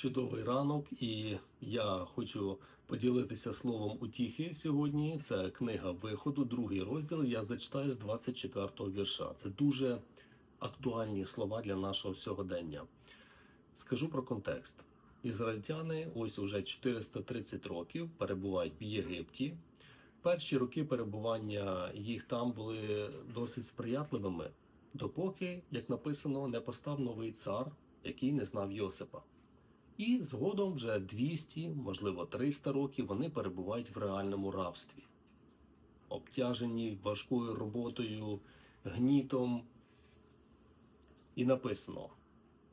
Чудовий ранок, і я хочу поділитися словом утіхи сьогодні. Це книга виходу, другий розділ. Я зачитаю з 24-го вірша. Це дуже актуальні слова для нашого сьогодення. Скажу про контекст. Ізраїльтяни ось уже 430 років перебувають в Єгипті. Перші роки перебування їх там були досить сприятливими, допоки, як написано, не постав новий цар, який не знав Йосипа. І згодом вже 200, можливо 300 років вони перебувають в реальному рабстві, обтяжені важкою роботою, гнітом. І написано: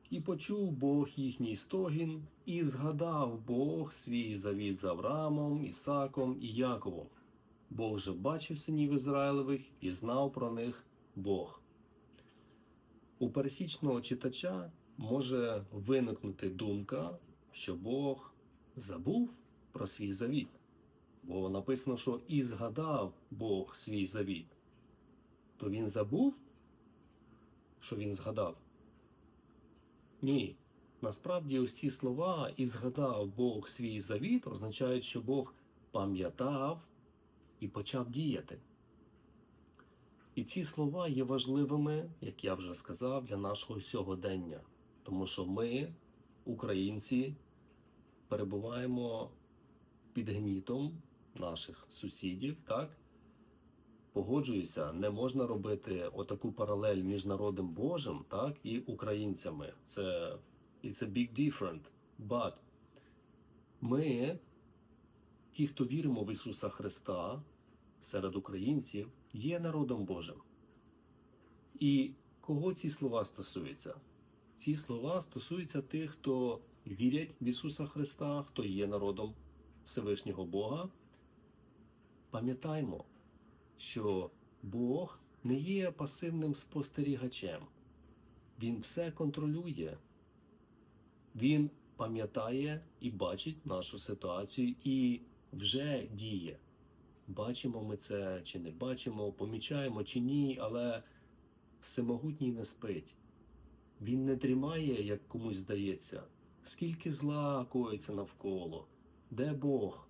І почув Бог їхній стогін, і згадав Бог свій завіт з Авраамом, Ісаком і Яковом. Бог же бачив синів Ізраїлевих і знав про них Бог. У пересічного читача може виникнути думка, що Бог забув про свій завіт. Бо написано, що і згадав Бог свій завіт. То він забув, що він згадав? Ні. Насправді ось ці слова і згадав Бог свій завіт означають, що Бог пам'ятав і почав діяти. І ці слова є важливими, як я вже сказав, для нашого сьогодення, тому що ми, українці, перебуваємо під гнітом наших сусідів, так? Погоджуюся, не можна робити отаку паралель між народом Божим, так, і українцями. Це it's a big different. But ми, ті, хто віримо в Ісуса Христа серед українців, є народом Божим. І кого ці слова стосуються? Ці слова стосуються тих, хто вірять в Ісуса Христа, хто є народом Всевишнього Бога. Пам'ятаймо, що Бог не є пасивним спостерігачем. Він все контролює. Він пам'ятає і бачить нашу ситуацію і вже діє. Бачимо ми це чи не бачимо, помічаємо чи ні, але всемогутній не спить. Він не дрімає, як комусь здається. Скільки зла коїться навколо? Де Бог?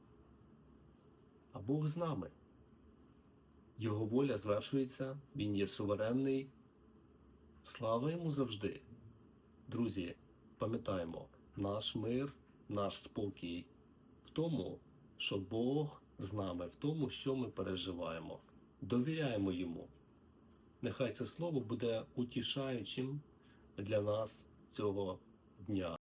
А Бог з нами. Його воля звершується, Він є суверенний. Слава йому завжди. Друзі, пам'ятаємо, наш мир, наш спокій в тому, що Бог з нами, в тому, що ми переживаємо. Довіряємо йому. Нехай це слово буде утішаючим для нас цього дня.